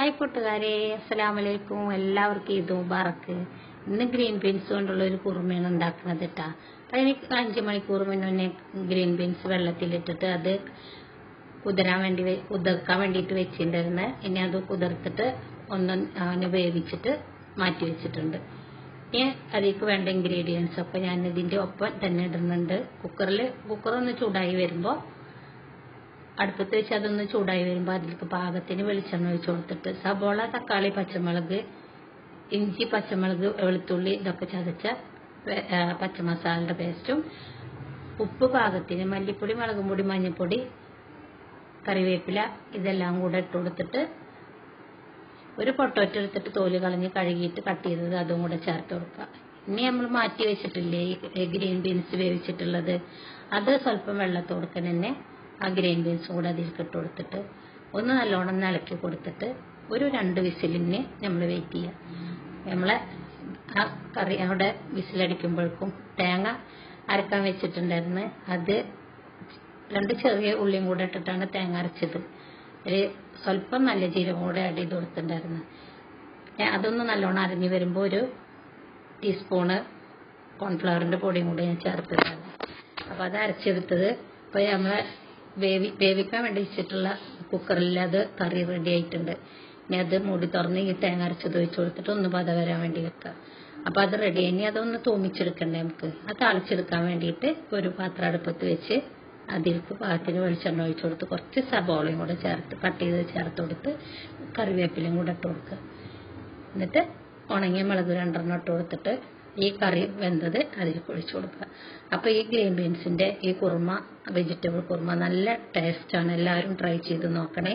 Hi കൂട്ടുകാരെ അസ്സലാമു അലൈക്കും എല്ലാവർക്കും ഈദ് മുബാറക്ക്. ഇന്ന് ഗ്രീൻ ബീൻസ് കൊണ്ടുള്ള ഒരു കുറുമയാണ് ഉണ്ടാക്കുന്നത് കേട്ടാ എനിക്ക് അഞ്ച് മണിക്കൂർ മുന്നേ ഗ്രീൻ ബീൻസ് വെള്ളത്തിലിട്ടിട്ട് അത് കുതിരാൻ വേണ്ടി കുതിർക്കാൻ വേണ്ടിയിട്ട് വെച്ചിട്ടുണ്ടായിരുന്നത് ഇനി അത് കുതിർത്തിട്ട് ഒന്ന് അവന് വേവിച്ചിട്ട് മാറ്റി വെച്ചിട്ടുണ്ട്. ഇനി അതിലേക്ക് വേണ്ട ഇൻഗ്രീഡിയൻസ് ഒക്കെ ഞാൻ ഇതിന്റെ ഒപ്പം തന്നെ ഇടുന്നുണ്ട്. കുക്കറിൽ കുക്കർ ഒന്ന് ചൂടായി വരുമ്പോൾ അടുപ്പത്ത് വെച്ച് അതൊന്ന് ചൂടായി വരുമ്പോൾ അതിലേക്ക് പാകത്തിന് വെളിച്ചെണ്ണ ഒഴിച്ച് കൊടുത്തിട്ട് സബോള തക്കാളി പച്ചമുളക് ഇഞ്ചി പച്ചമുളക് വെളുത്തുള്ളി ഇതൊക്കെ ചതച്ച പച്ചമസാലയുടെ പേസ്റ്റും ഉപ്പ് പാകത്തിന് മല്ലിപ്പൊടി മുളകും പൊടി മഞ്ഞൾപ്പൊടി കറിവേപ്പില ഇതെല്ലാം കൂടെ ഇട്ട് കൊടുത്തിട്ട് ഒരു പൊട്ടോറ്റ എടുത്തിട്ട് തോൽ കളഞ്ഞ് കഴുകിയിട്ട് കട്ട് ചെയ്തത് അതും കൂടെ ചേർത്ത് കൊടുക്കുക. ഇനി നമ്മൾ മാറ്റി വെച്ചിട്ടില്ലേ ഗ്രീൻ ബീൻസ് വേവിച്ചിട്ടുള്ളത്? അത് സ്വല്പം വെള്ളത്തോടുക്കൻ തന്നെ ആ ഗ്രീൻ ബീൻസ് കൂടെ അതിലേക്ക് ഇട്ട് കൊടുത്തിട്ട് ഒന്ന് നല്ലോണം ഇളക്കി കൊടുത്തിട്ട് ഒരു രണ്ട് വിസിലിന് നമ്മൾ വെയിറ്റ് ചെയ്യുക നമ്മളെ ആ കറി അവിടെ വിസിലടിക്കുമ്പോഴേക്കും തേങ്ങ അരക്കാൻ വെച്ചിട്ടുണ്ടായിരുന്നു. അത് രണ്ട് ചെറിയ ഉള്ളിയും കൂടെ ഇട്ടിട്ടാണ് തേങ്ങ അരച്ചത്. ഒരു സ്വല്പം നല്ല ജീരകം കൂടെ ആഡ് ചെയ്ത് കൊടുത്തിട്ടുണ്ടായിരുന്നു. അതൊന്ന് നല്ലോണം അരഞ്ഞു വരുമ്പോൾ ഒരു ടീസ്പൂണ് കോൺഫ്ലവറിന്റെ പൊടിയും കൂടെ ഞാൻ ചേർത്തിട്ടുണ്ടായിരുന്നു. അപ്പോൾ അത് അരച്ചെടുത്തത് ഇപ്പോൾ നമ്മൾ വേവി വേവിക്കാൻ വേണ്ടി വെച്ചിട്ടുള്ള കുക്കറിൽ അത് കറി റെഡി ആയിട്ടുണ്ട്. ഇനി അത് മൂടി തുറന്ന് ഈ തേങ്ങ അരച്ചത് ഒഴിച്ച് കൊടുത്തിട്ട് ഒന്ന് പത വരാൻ വേണ്ടി വെക്കുക അപ്പോൾ അത് റെഡി ഇനി അതൊന്ന് തൂമിച്ചെടുക്കണ്ടേ നമുക്ക്? അത് തളിച്ചെടുക്കാൻ വേണ്ടിയിട്ട് ഒരു പാത്രം അടുപ്പത്ത് വെച്ച് അതിലേക്ക് പാകത്തിന് വെളിച്ചെണ്ണ ഒഴിച്ചു കൊടുത്ത് കുറച്ച് സബോളയും കൂടെ ചേർത്ത് കട്ട് ചെയ്ത് ചേർത്ത് കൊടുത്ത് കറിവേപ്പിലയും കൂടെ ഇട്ട് കൊടുക്കുക. എന്നിട്ട് ഉണങ്ങിയ മുളക് രണ്ടെണ്ണം ഇട്ട് കൊടുത്തിട്ട് ഈ കറി വെന്തത് അതിലേക്ക് ഒഴിച്ചു കൊടുക്കുക. അപ്പോൾ ഈ ഗ്രീൻ ബീൻസിന്റെ ഈ കുറുമ വെജിറ്റബിൾ കുറുമ നല്ല ടേസ്റ്റാണ് എല്ലാവരും ട്രൈ ചെയ്ത് നോക്കണേ.